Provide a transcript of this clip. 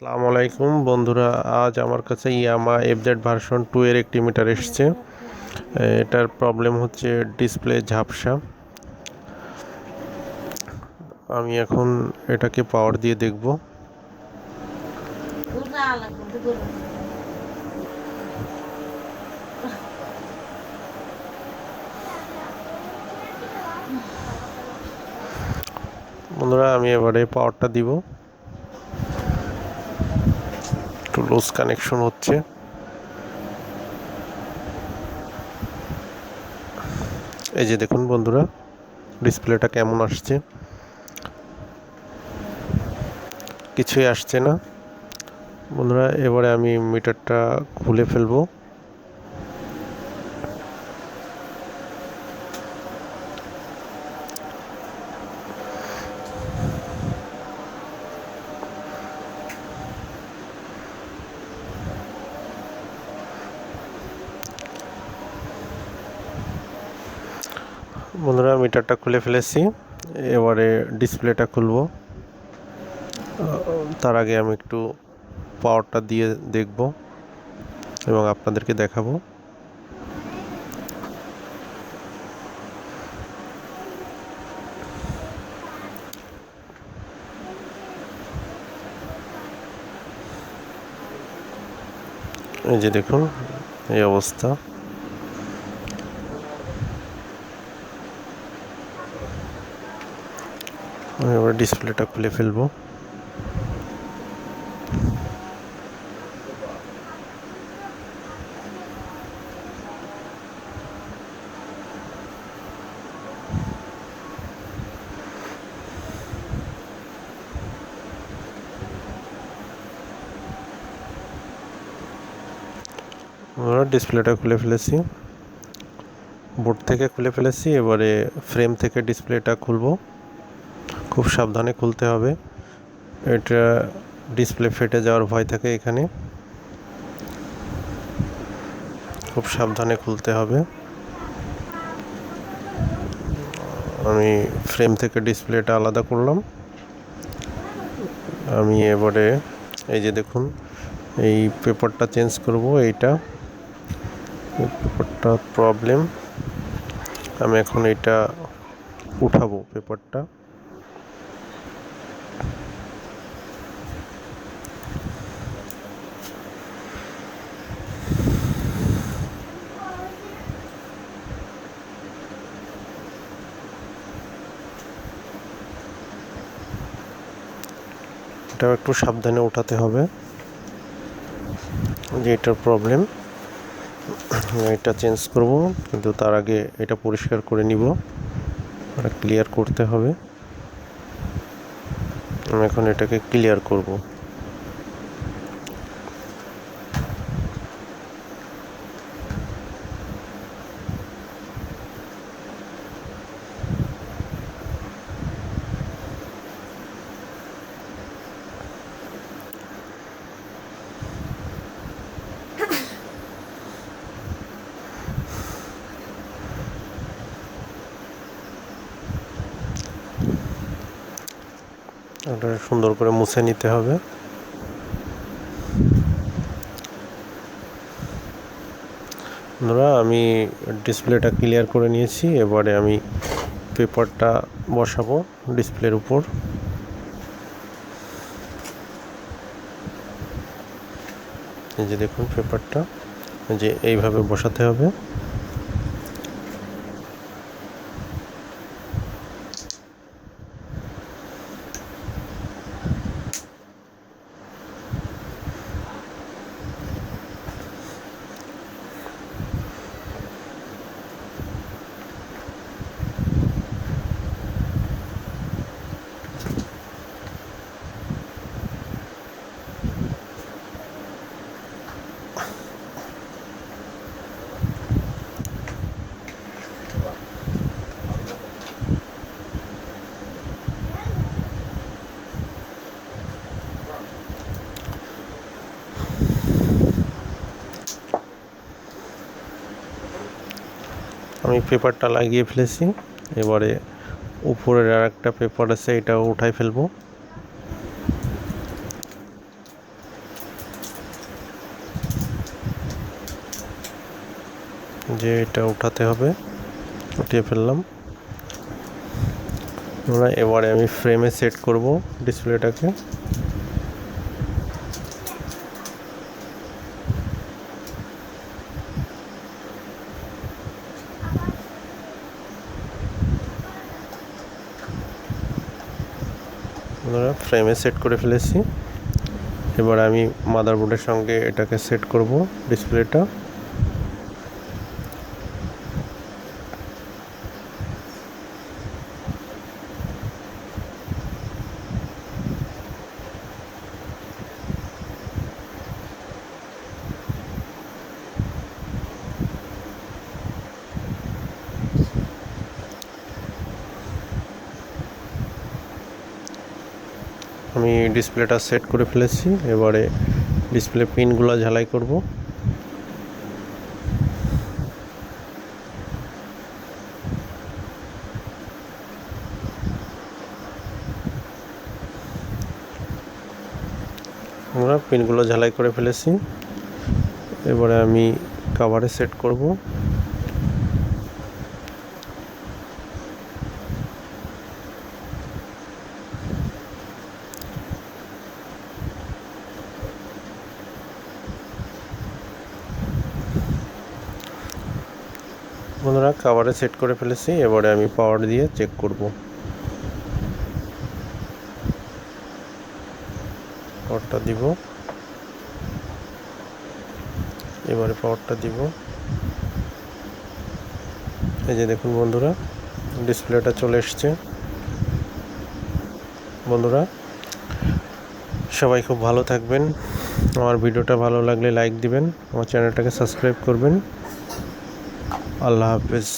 আসসালামু আলাইকুম। বন্ধুরা, আজ আমার কাছে ইয়ামা এফজেড ভার্সন টু এর একটি মিটার এসছে। এটার প্রবলেম হচ্ছে ডিসপ্লে ঝাপসা। আমি এখন এটাকে পাওয়ার দিয়ে দেখব। বন্ধুরা, আমি এবারে পাওয়ারটা দিব একটু লুজ কানেকশন হচ্ছে। এই যে দেখুন বন্ধুরা, ডিসপ্লেটা কেমন আসছে? কিছুই আসছে না। বন্ধুরা, এবারে আমি মিটারটা খুলে ফেলব। বন্ধুরা, মিটারটা খুলে ফেলেছি। এবারে ডিসপ্লেটা খুলবো। তার আগে আমি একটু পাওয়ারটা দিয়ে দেখব এবং আপনাদেরকে দেখাবো। এই যে দেখুন, এই অবস্থা। আমি এবার ডিসপ্লেটা খুলে ফেলব। ডিসপ্লেটা খুলে ফেলেছি। বোর্ড থেকে খুলে ফেলেছি, এবারে ফ্রেম থেকে ডিসপ্লেটা খুলবো। খুব সাবধানে খুলতে হবে। এটা ডিসপ্লে ফেটে যাওয়ার ভয় থাকে এখানে। খুব সাবধানে খুলতে হবে। আমি ফ্রেম থেকে ডিসপ্লেটা আলাদা করলাম। আমি এবারে, এই যে দেখুন, এই পেপারটা চেঞ্জ করব এইটা। পেপারটা প্রবলেম আমি এখন এটা উঠাবো পেপারটা এটাও একটু সাবধানে ওঠাতে হবে, যে এটার প্রবলেম এটা চেঞ্জ করব, কিন্তু তার আগে এটা পরিষ্কার করে নিব ক্লিয়ার করতে হবে। আমি এখন এটাকে ক্লিয়ার করব। এটা সুন্দর করে মুছে নিতে হবে। আমি ডিসপ্লেটা ক্লিয়ার করে নিয়েছি, এবারে আমি পেপারটা বসাবো ডিসপ্লের উপর। এই যে দেখুন পেপারটা যে এইভাবে বসাতে হবে। আমি পেপারটা লাগিয়ে ফেলেছি। এবারে উপরের আর একটা পেপার আছে এটা উঠাই ফেলব। যে এটা উঠাতে হবে, উঠিয়ে ফেললাম। এবারে আমি ফ্রেমে সেট করব ডিসপ্লেটাকে আমরা ফ্রেমে সেট করে ফেলেছি। এবার আমি মাদারবোর্ডের সঙ্গে এটাকে সেট করব ডিসপ্লেটা আমি ডিসপ্লেটা সেট করে ফেলেছি। এবারে ডিসপ্লে পিনগুলো ঝালাই করব। আমরা পিনগুলো ঝালাই করে ফেলেছি। এবারে আমি কাভারে সেট করব। বন্ধুরা কাভারে সেট করে ফেলেছি। এবারে আমি পাওয়ার দিয়ে চেক করব। পাওয়ারটা দিব। এবারে পাওয়ারটা দিব। এই যে দেখুন বন্ধুরা ডিসপ্লেটা চলে এসছে। বন্ধুরা, সবাই খুব ভালো থাকবেন। আমার ভিডিওটা ভালো লাগলে লাইক দিবেন। আমার চ্যানেলটাকে সাবস্ক্রাইব করবেন। আল্লাহ হাফেজ।